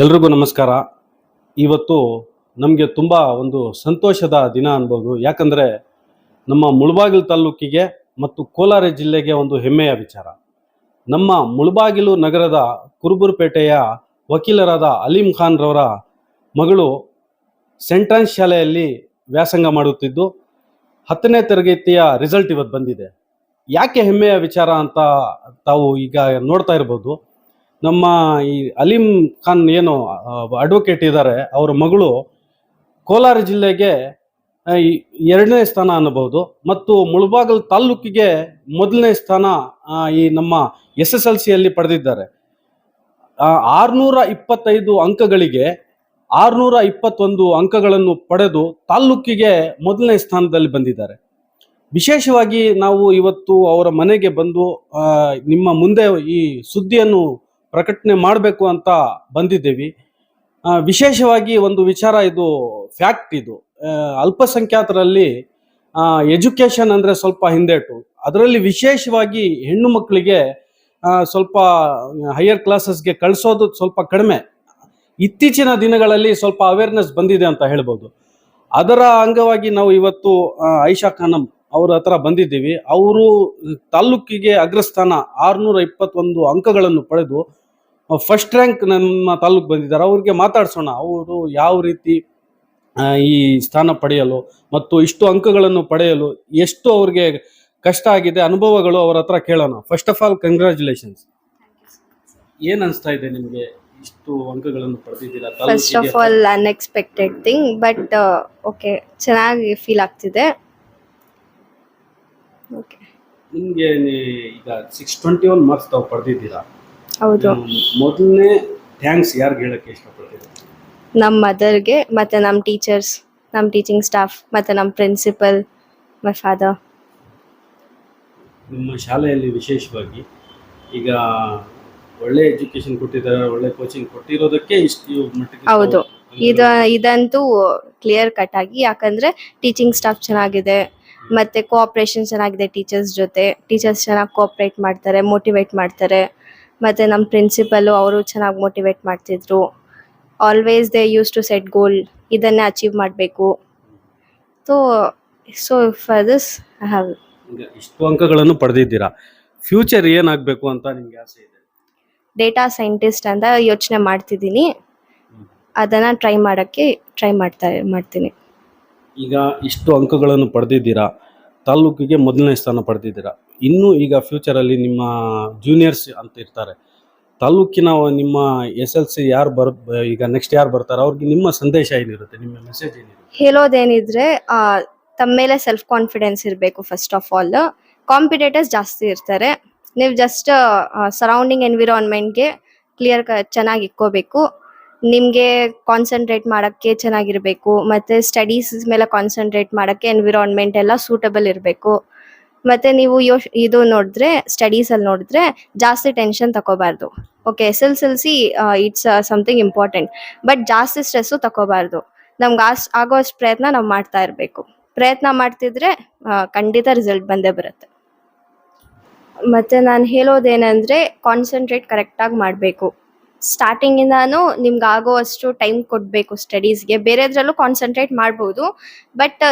ಎಲ್ರಿಗೂ ನಮಸ್ಕಾರ. ಇವತ್ತು ನಮಗೆ ತುಂಬ ಒಂದು ಸಂತೋಷದ ದಿನ ಅನ್ಬೋದು. ಯಾಕಂದರೆ ನಮ್ಮ ಮುಳಬಾಗಿಲು ತಾಲೂಕಿಗೆ ಮತ್ತು ಕೋಲಾರ ಜಿಲ್ಲೆಗೆ ಒಂದು ಹೆಮ್ಮೆಯ ವಿಚಾರ. ನಮ್ಮ ಮುಳಬಾಗಿಲು ನಗರದ ಕುರುಬುರುಪೇಟೆಯ ವಕೀಲರಾದ ಅಲೀಂ ಖಾನ್ ರವರ ಮಗಳು ಸೆಂಟ್ರನ್ಸ್ ಶಾಲೆಯಲ್ಲಿ ವ್ಯಾಸಂಗ ಮಾಡುತ್ತಿದ್ದು, ಹತ್ತನೇ ತರಗತಿಯ ರಿಸಲ್ಟ್ ಇವತ್ತು ಬಂದಿದೆ. ಯಾಕೆ ಹೆಮ್ಮೆಯ ವಿಚಾರ ಅಂತ ತಾವು ಈಗ ನೋಡ್ತಾ ಇರ್ಬೋದು. ನಮ್ಮ ಈ ಅಲೀಂ ಖಾನ್ ಏನು ಅಡ್ವೊಕೇಟ್ ಇದ್ದಾರೆ ಅವರ ಮಗಳು ಕೋಲಾರ ಜಿಲ್ಲೆಗೆ ಎರಡನೇ ಸ್ಥಾನ ಅನ್ನಬಹುದು. ಮತ್ತು ಮುಳಬಾಗಲ್ ತಾಲೂಕಿಗೆ ಮೊದಲನೇ ಸ್ಥಾನ ಈ ನಮ್ಮ ಎಸ್ ಎಸ್ ಎಲ್ ಸಿಯಲ್ಲಿ ಪಡೆದಿದ್ದಾರೆ ಆರುನೂರ ಇಪ್ಪತ್ತೈದು ಅಂಕಗಳಿಗೆ, ಆರುನೂರ ಇಪ್ಪತ್ತೊಂದು ಅಂಕಗಳನ್ನು ಪಡೆದು ತಾಲೂಕಿಗೆ ಮೊದಲನೇ ಸ್ಥಾನದಲ್ಲಿ ಬಂದಿದ್ದಾರೆ. ವಿಶೇಷವಾಗಿ ನಾವು ಇವತ್ತು ಅವರ ಮನೆಗೆ ಬಂದು ನಿಮ್ಮ ಮುಂದೆ ಈ ಸುದ್ದಿಯನ್ನು ಪ್ರಕಟಣೆ ಮಾಡಬೇಕು ಅಂತ ಬಂದಿದ್ದೀವಿ. ವಿಶೇಷವಾಗಿ ಒಂದು ವಿಚಾರ ಇದು ಫ್ಯಾಕ್ಟ್ ಇದು. ಅಲ್ಪಸಂಖ್ಯಾತರಲ್ಲಿ ಎಜುಕೇಷನ್ ಅಂದರೆ ಸ್ವಲ್ಪ ಹಿಂದೇಟು. ಅದರಲ್ಲಿ ವಿಶೇಷವಾಗಿ ಹೆಣ್ಣು ಮಕ್ಕಳಿಗೆ ಸ್ವಲ್ಪ ಹೈಯರ್ ಕ್ಲಾಸಸ್ಗೆ ಕಳಿಸೋದು ಸ್ವಲ್ಪ ಕಡಿಮೆ. ಇತ್ತೀಚಿನ ದಿನಗಳಲ್ಲಿ ಸ್ವಲ್ಪ ಅವೇರ್ನೆಸ್ ಬಂದಿದೆ ಅಂತ ಹೇಳ್ಬೋದು. ಅದರ ಅಂಗವಾಗಿ ನಾವು ಇವತ್ತು ಐಶಾ ಖಾನಂ ಅವ್ರ ಹತ್ರ ಬಂದಿದ್ದೀವಿ. ಅವರು ತಾಲೂಕಿಗೆ ಅಗ್ರಸ್ಥಾನ ಆರುನೂರ ಇಪ್ಪತ್ತೊಂದು ಅಂಕಗಳನ್ನು ಪಡೆದು ಫಸ್ಟ್ ರ್ಯಾಂಕ್ ನಮ್ಮ ತಾಲೂಕು ಬಂದಿದ್ದಾರೆ. ಅವ್ರಿಗೆ ಮಾತಾಡ್ಸೋಣ ಅವರು ಯಾವ ರೀತಿ ಈ ಸ್ಥಾನ ಪಡೆಯಲು ಮತ್ತು ಇಷ್ಟು ಅಂಕಗಳನ್ನು ಪಡೆಯಲು ಎಷ್ಟು ಅವ್ರಿಗೆ ಕಷ್ಟ ಆಗಿದೆ ಅನುಭವಗಳು ಅವ್ರ ಹತ್ರ ಕೇಳೋಣ. ಫಸ್ಟ್ ಆಫ್ ಆಲ್ ಕಂಗ್ರ್ಯಾಚುಲೇಷನ್ಸ್ ಏನ್ ಅನಿಸ್ತಾ ಇದೆ ನಿಮಗೆ ಇಷ್ಟು ಅಂಕಗಳನ್ನು ಪಡೆದಿದ್ದೀರಾ first of all unexpected thing but okay ಚೆನ್ನಾಗಿ ಫೀಲ್ ಆಗ್ತಿದೆ. ಓಕೆ ನಿಮಗೆ ಈಗ ಸಿಕ್ಸ್ ಟ್ವೆಂಟಿ ಒನ್ ಮಾರ್ಕ್ಸ್ ತಾವು ಪಡೆದಿದ್ದೀರಾ? ಹೌದು. ಮೊದಲನೇ ಥ್ಯಾಂಕ್ಸ್ ಯಾರಿಗೆ ಹೇಳಕ್ಕೆ ಇಷ್ಟಪಡ್ತೀರಾ ನಮ್ಮ ಮದರ್ಗೆ ಮತ್ತು ನಮ್ಮ ಟೀಚರ್ಸ್ ನಮ್ಮ ಟೀಚಿಂಗ್ ಸ್ಟಾಫ್ ಮತ್ತು ನಮ್ಮ ಪ್ರಿನ್ಸಿಪಲ್ ಮೈ ಫಾದರ್ ನಿಮ್ಮ ಶಾಲೆಯಲ್ಲಿ ವಿಶೇಷವಾಗಿ ಈಗ ಒಳ್ಳೆ ಎಜುಕೇಶನ್ ಕೊಟ್ಟಿದ್ದಾರೆ ಒಳ್ಳೆ ಕೋಚಿಂಗ್ ಕೊಟ್ಟಿರೋದಕ್ಕೆ ಇಷ್ಟು ಮಟ್ಟಿಗೆ ಹೌದು. ಇದು ಇದಂತೂ ಕ್ಲಿಯರ್ ಕಟ್ ಆಗಿ ಯಾಕಂದರೆ ಟೀಚಿಂಗ್ ಸ್ಟಾಫ್ ಚೆನ್ನಾಗಿದೆ ಮತ್ತು ಕೋಆಪ್ರೇಷನ್ ಚೆನ್ನಾಗಿದೆ ಟೀಚರ್ಸ್ ಜೊತೆ. ಟೀಚರ್ಸ್ ಚೆನ್ನಾಗಿ ಕೋಆಪ್ರೇಟ್ ಮಾಡ್ತಾರೆ ಮೋಟಿವೇಟ್ ಮಾಡ್ತಾರೆ. ಮತ್ತು ನಮ್ಮ ಪ್ರಿನ್ಸಿಪಲ್ಲು ಅವರು ಚೆನ್ನಾಗಿ ಮೋಟಿವೇಟ್ ಮಾಡ್ತಿದ್ರು. Always they use to set goal ಇದನ್ನೇ ಅಚೀವ್ ಮಾಡಬೇಕು. So so for this I have ಈಗ ಇಷ್ಟು ಅಂಕಗಳನ್ನು ಪಡೆದಿದ್ದೀರಾ? ಫ್ಯೂಚರ್ ಏನಾಗಬೇಕು ಅಂತ ನಿಮಗೆ ಆಸೆ ಇದೆ? ಡೇಟಾ ಸೈಂಟಿಸ್ಟ್ ಅಂತ ಯೋಚನೆ ಮಾಡ್ತಿದ್ದೀನಿ. ಅದನ್ನು ಟ್ರೈ ಮಾಡೋಕ್ಕೆ ಟ್ರೈ ಮಾಡ್ತಾ ಮಾಡ್ತೀನಿ. ಈಗ ಇಷ್ಟು ಅಂಕಗಳನ್ನು ಪಡೆದಿದ್ದೀರಾ? ತಾಲೂಕಿಗೆ ಮೊದಲನೇ ಸ್ಥಾನ ಪಡೆದಿದ್ದೀರಾ? ಇನ್ನೂ ಈಗ ಫ್ಯೂಚರಲ್ಲಿ ನಿಮ್ಮ ಜೂನಿಯರ್ಸ್ ಅಂತ ಇರ್ತಾರೆ. ತಾಲೂಕಿನ ನಿಮ್ಮ ಎಸ್ ಎಲ್ ಸಿ ಯಾರು ಬರ್, ಈಗ ನೆಕ್ಸ್ಟ್ ಯಾರು ಬರ್ತಾರೆ? ಅವ್ರಿಗೆ ನಿಮ್ಮ ಸಂದೇಶ ಏನಿರುತ್ತೆ? ನಿಮ್ಮ ಮೆಸೇಜ್ ಏನಿರುತ್ತೆ? ಹೇಳೋದೇನಿದ್ರೆ ತಮ್ಮ ಮೇಲೆ ಸೆಲ್ಫ್ ಕಾನ್ಫಿಡೆನ್ಸ್ ಇರಬೇಕು ಫಸ್ಟ್ ಆಫ್ ಆಲ್ ಕಾಂಪಿಟೇಟರ್ಸ್ ಜಾಸ್ತಿ ಇರ್ತಾರೆ. ನೀವು ಜಸ್ಟ್ ಸರೌಂಡಿಂಗ್ ಎನ್ವಿರಾನ್ಮೆಂಟ್ಗೆ ಕ್ಲಿಯರ್ ಚೆನ್ನಾಗಿ ಇಕ್ಕೋಬೇಕು. ನಿಮಗೆ ಕಾನ್ಸಂಟ್ರೇಟ್ ಮಾಡೋಕ್ಕೆ ಚೆನ್ನಾಗಿರಬೇಕು, ಮತ್ತು ಸ್ಟಡೀಸ್ ಮೇಲೆ ಕಾನ್ಸಂಟ್ರೇಟ್ ಮಾಡೋಕ್ಕೆ ಎನ್ವಿರಾನ್ಮೆಂಟ್ ಎಲ್ಲ ಸೂಟಬಲ್ ಇರಬೇಕು. ಮತ್ತು ನೀವು ಯೋ ಇದು ನೋಡಿದ್ರೆ ಸ್ಟಡೀಸಲ್ಲಿ ನೋಡಿದ್ರೆ ಜಾಸ್ತಿ tension ತಗೋಬಾರ್ದು okay S S L C it's something important but ಜಾಸ್ತಿ ಸ್ಟ್ರೆಸ್ಸು ತಗೋಬಾರ್ದು ನಮ್ಗೆ ಆಸ್ ಆಗೋ ಅಷ್ಟು ಪ್ರಯತ್ನ ನಾವು ಮಾಡ್ತಾ ಇರಬೇಕು. ಪ್ರಯತ್ನ ಮಾಡ್ತಿದ್ರೆ ಖಂಡಿತ ರಿಸಲ್ಟ್ ಬಂದೇ ಬರುತ್ತೆ. ಮತ್ತು ನಾನು ಹೇಳೋದೇನೆಂದರೆ ಕಾನ್ಸಂಟ್ರೇಟ್ ಕರೆಕ್ಟಾಗಿ ಮಾಡಬೇಕು. ಸ್ಟಾರ್ಟಿಂಗಿಂದಾನು ನಿಮ್ಗೆ ಆಗೋ ಅಷ್ಟು ಟೈಮ್ ಕೊಡಬೇಕು ಸ್ಟಡೀಸ್ಗೆ ಬೇರೆದ್ರಲ್ಲೂ ಕಾನ್ಸಂಟ್ರೇಟ್ ಮಾಡ್ಬೋದು but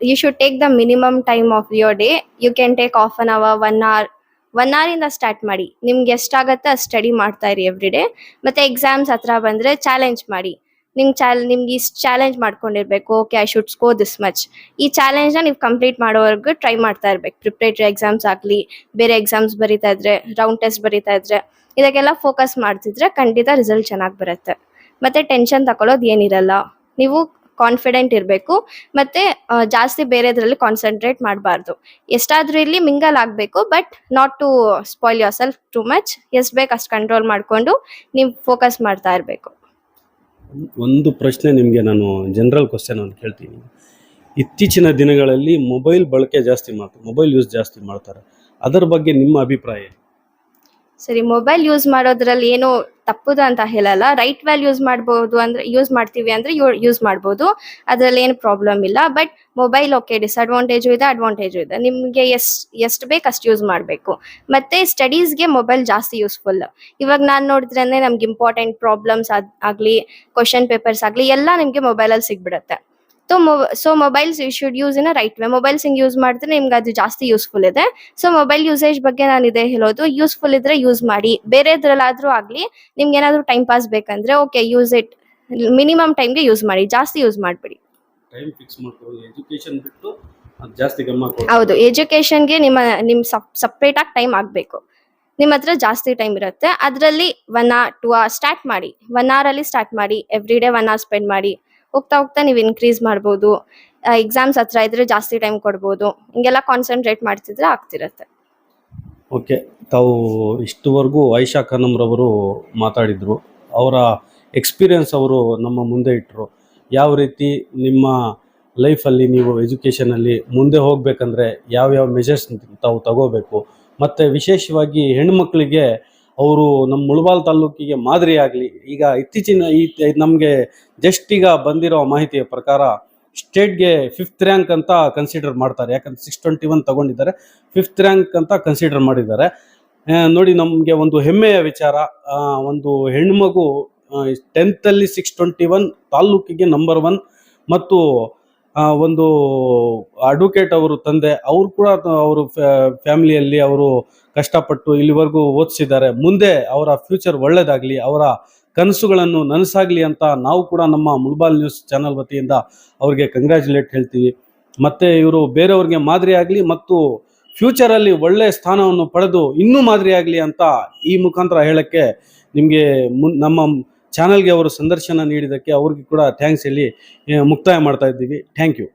you should take the minimum time of your day you can take of an hour one hour one ಅವರಿಂದ ಸ್ಟಾರ್ಟ್ ಮಾಡಿ. ನಿಮ್ಗೆ ಎಷ್ಟಾಗತ್ತೆ ಅಷ್ಟು ಸ್ಟಡಿ ಮಾಡ್ತಾ ಇರಿ ಎವ್ರಿ ಡೇ ಮತ್ತೆ ಎಕ್ಸಾಮ್ಸ್ ಹತ್ರ ಬಂದರೆ ಚಾಲೆಂಜ್ ಮಾಡಿ. ನಿಮ್ಗೆ ಚಾಲ್, ನಿಮ್ಗೆ ಇಷ್ಟು challenge ಮಾಡ್ಕೊಂಡಿರ್ಬೇಕು okay I should score this much ಈ ಚಾಲೆಂಜ್ನ ನೀವು ಕಂಪ್ಲೀಟ್ ಮಾಡೋವರೆಗೂ ಟ್ರೈ ಮಾಡ್ತಾ ಇರ್ಬೇಕು. ಪ್ರಿಪ್ರೇಟರಿ ಎಕ್ಸಾಮ್ಸ್ ಆಗಲಿ, ಬೇರೆ ಎಕ್ಸಾಮ್ಸ್ ಬರೀತಾ ಇದ್ರೆ ರೌಂಡ್ ಟೆಸ್ಟ್ ಬರೀತಾ ಇದ್ರೆ, ಇದಕ್ಕೆಲ್ಲ ಫೋಕಸ್ ಮಾಡ್ತಿದ್ರೆ ಖಂಡಿತ ರಿಸಲ್ಟ್ ಚೆನ್ನಾಗಿ ಬರುತ್ತೆ. ಮತ್ತು ಟೆನ್ಷನ್ ತಗೊಳ್ಳೋದು ಏನಿರಲ್ಲ. ನೀವು ಕಾನ್ಫಿಡೆಂಟ್ ಇರಬೇಕು, ಮತ್ತೆ ಜಾಸ್ತಿ ಬೇರೆದ್ರಲ್ಲಿ ಕಾನ್ಸಂಟ್ರೇಟ್ ಮಾಡಬಾರ್ದು. ಎಷ್ಟಾದರೂ ಇಲ್ಲಿ ಮಿಂಗಲ್ ಆಗಬೇಕು but not to spoil yourself too much ಎಷ್ಟು ಬೇಕು, ಅಷ್ಟು ಕಂಟ್ರೋಲ್ ಮಾಡಿಕೊಂಡು, ನೀವು ಫೋಕಸ್ ಮಾಡ್ತಾ ಇರಬೇಕು. ಒಂದು ಪ್ರಶ್ನೆ ನಿಮಗೆ ನಾನು ಜನರಲ್ ಕ್ವಶನ್ ಅಂತ ಕೇಳ್ತೀನಿ ಇತ್ತೀಚಿನ ದಿನಗಳಲ್ಲಿ ಮೊಬೈಲ್ ಬಳಕೆ ಜಾಸ್ತಿ ಮಾಡ್ತಾರೆ ಮೊಬೈಲ್ ಯೂಸ್ ಜಾಸ್ತಿ ಮಾಡ್ತಾರೆ ಅದರ ಬಗ್ಗೆ ನಿಮ್ಮ ಅಭಿಪ್ರಾಯ? ಸರಿ ಮೊಬೈಲ್ ಯೂಸ್ ಮಾಡೋದ್ರಲ್ಲಿ ಏನು ತಪ್ಪುದ ಅಂತ ಹೇಳಲ್ಲ. ರೈಟ್ ವ್ಯಾಲ್ ಯೂಸ್ ಮಾಡ್ಬೋದು ಅಂದ್ರೆ ಯೂಸ್ ಮಾಡ್ತೀವಿ ಅಂದ್ರೆ ಯೂಸ್ ಮಾಡ್ಬೋದು. ಅದ್ರಲ್ಲಿ ಏನು ಪ್ರಾಬ್ಲಮ್ ಇಲ್ಲ. ಬಟ್ ಮೊಬೈಲ್ ಓಕೆ ಡಿಸ್ಅಡ್ವಾಂಟೇಜು ಇದೆ ಅಡ್ವಾಂಟೇಜು ಇದೆ. ನಿಮಗೆ ಎಷ್ಟ್, ಎಷ್ಟು ಬೇಕು ಅಷ್ಟು ಯೂಸ್ ಮಾಡಬೇಕು. ಮತ್ತೆ ಸ್ಟಡೀಸ್ಗೆ ಮೊಬೈಲ್ ಜಾಸ್ತಿ ಯೂಸ್ಫುಲ್ ಇವಾಗ ನಾನು ನೋಡಿದ್ರೆ ನಮ್ಗೆ ಇಂಪಾರ್ಟೆಂಟ್ ಪ್ರಾಬ್ಲಮ್ಸ್ ಆಗಲಿ ಕ್ವಶನ್ ಪೇಪರ್ಸ್ ಆಗಲಿ, ಎಲ್ಲ ನಿಮಗೆ ಮೊಬೈಲಲ್ಲಿ ಸಿಗ್ಬಿಡುತ್ತೆ. So so mobiles you should use in a right way mobiles ಹಿಂಗೆ ಯೂಸ್ ಮಾಡಿದ್ರೆ ನಿಮ್ಗೆ ಅದು ಜಾಸ್ತಿ ಯೂಸ್ಫುಲ್ ಇದೆ. ಸೊ ಮೊಬೈಲ್ ಯೂಸೇಜ್ ಬಗ್ಗೆ ನಾನು ಇದೇ ಹೇಳೋದು. ಯೂಸ್ಫುಲ್ ಇದ್ರೆ ಯೂಸ್ ಮಾಡಿ. ಬೇರೆದ್ರಲ್ಲಾದ್ರೂ ಆಗಲಿ ನಿಮ್ಗೆ ಏನಾದರೂ ಟೈಮ್ ಪಾಸ್ ಬೇಕಂದ್ರೆ ಓಕೆ ಯೂಸ್ ಇಟ್ ಮಿನಿಮಮ್ ಟೈಮ್ಗೆ ಯೂಸ್ ಮಾಡಿ. ಜಾಸ್ತಿ ಯೂಸ್ ಮಾಡಬೇಡಿ. ಟೈಮ್ ಫಿಕ್ಸ್ ಮಾಡ್ಕೊಳ್ಳಿ. ಎಜುಕೇಶನ್ ಬಿಟ್ಟು ಜಾಸ್ತಿ ಗಮನ ಕೊಡಿ. ಹೌದು. ಎಜುಕೇಶನ್ಗೆ ನಿಮ್ಮ ನಿಮ್ಮ ಸಪ್ರೇಟ್ ಆಗಿ ಟೈಮ್ ಆಗಬೇಕು. ನಿಮ್ಮ ಹತ್ರ ಜಾಸ್ತಿ ಟೈಮ್ ಇರುತ್ತೆ. ಅದರಲ್ಲಿ one or two hour start ಮಾಡಿ. ಒನ್ ಅಲ್ಲಿ ಸ್ಟಾರ್ಟ್ ಮಾಡಿ. Every day one hour spend ಮಾಡಿ. ಹೋಗ್ತಾ ಹೋಗ್ತಾ ನೀವು ಇನ್ಕ್ರೀಸ್ ಮಾಡ್ಬೋದು. ಎಕ್ಸಾಮ್ಸ್ ಹತ್ರ ಇದ್ರೆ ಜಾಸ್ತಿ ಟೈಮ್ ಕೊಡ್ಬೋದು. ಹಿಂಗೆಲ್ಲ ಕಾನ್ಸಂಟ್ರೇಟ್ ಮಾಡ್ತಿದ್ರೆ ಆಗ್ತಿರತ್ತೆ. ಓಕೆ, ತಾವು ಇಷ್ಟುವರೆಗೂ ಐಶಾ ಖಾನಮ್ರವರು ಮಾತಾಡಿದರು. ಅವರ ಎಕ್ಸ್ಪೀರಿಯನ್ಸ್ ಅವರು ನಮ್ಮ ಮುಂದೆ ಇಟ್ಟರು ಯಾವ ರೀತಿ ನಿಮ್ಮ ಲೈಫಲ್ಲಿ ನೀವು ಎಜುಕೇಷನಲ್ಲಿ ಮುಂದೆ ಹೋಗಬೇಕಂದ್ರೆ ಯಾವ್ಯಾವ ಮೆಜರ್ಸ್ ತಾವು ತಗೋಬೇಕು, ಮತ್ತು ವಿಶೇಷವಾಗಿ ಹೆಣ್ಮಕ್ಳಿಗೆ ಅವರು ನಮ್ಮ ಮುಳಬಾಲ್ ತಾಲೂಕಿಗೆ ಮಾದರಿಯಾಗಲಿ ಈಗ ಇತ್ತೀಚಿನ ಈ ನಮಗೆ ಜಸ್ಟ್ ಈಗ ಬಂದಿರೋ ಮಾಹಿತಿಯ ಪ್ರಕಾರ ಸ್ಟೇಟ್ಗೆ ಫಿಫ್ತ್ ರ್ಯಾಂಕ್ ಅಂತ ಕನ್ಸಿಡರ್ ಮಾಡ್ತಾರೆ. ಯಾಕಂದ್ರೆ ಸಿಕ್ಸ್ ಟ್ವೆಂಟಿ ಒನ್ ತಗೊಂಡಿದ್ದಾರೆ. ಫಿಫ್ತ್ ರ್ಯಾಂಕ್ ಅಂತ ಕನ್ಸಿಡರ್ ಮಾಡಿದ್ದಾರೆ. ನೋಡಿ ನಮಗೆ ಒಂದು ಹೆಮ್ಮೆಯ ವಿಚಾರ ಒಂದು ಹೆಣ್ಮಗು ಟೆಂತಲ್ಲಿ ಸಿಕ್ಸ್ ಟ್ವೆಂಟಿ ಒನ್ ತಾಲೂಕಿಗೆ ನಂಬರ್ ಒನ್ ಮತ್ತು ಒಂದು ಅಡ್ವೊಕೇಟ್ ಅವರು ತಂದೆ, ಅವರು ಕೂಡ ಅವರು ಫ್ಯಾಮಿಲಿಯಲ್ಲಿ ಅವರು ಕಷ್ಟಪಟ್ಟು ಇಲ್ಲಿವರೆಗೂ ಓದಿಸಿದ್ದಾರೆ. ಮುಂದೆ ಅವರ ಫ್ಯೂಚರ್ ಒಳ್ಳೆಯದಾಗಲಿ ಅವರ ಕನಸುಗಳನ್ನು ನನಸಾಗಲಿ ಅಂತ ನಾವು ಕೂಡ ನಮ್ಮ ಮುಲ್ಬಾಲ್ ನ್ಯೂಸ್ ಚಾನಲ್ ವತಿಯಿಂದ ಅವ್ರಿಗೆ ಕಂಗ್ರ್ಯಾಚುಲೇಟ್ ಹೇಳ್ತೀವಿ. ಮತ್ತು ಇವರು ಬೇರೆಯವ್ರಿಗೆ ಮಾದರಿಯಾಗಲಿ ಮತ್ತು ಫ್ಯೂಚರಲ್ಲಿ ಒಳ್ಳೆಯ ಸ್ಥಾನವನ್ನು ಪಡೆದು ಇನ್ನೂ ಮಾದರಿಯಾಗಲಿ ಅಂತ ಈ ಮುಖಾಂತರ ಹೇಳೋಕ್ಕೆ ನಿಮಗೆ ಮುನ್, ನಮ್ಮ ಚಾನಲ್ಗೆ ಅವರು ಸಂದರ್ಶನ ನೀಡಿದ್ದಕ್ಕೆ ಅವ್ರಿಗೆ ಕೂಡ ಥ್ಯಾಂಕ್ಸ್ ಹೇಳಿ ಮುಕ್ತಾಯ ಮಾಡ್ತಾ ಇದ್ದೀವಿ. Thank you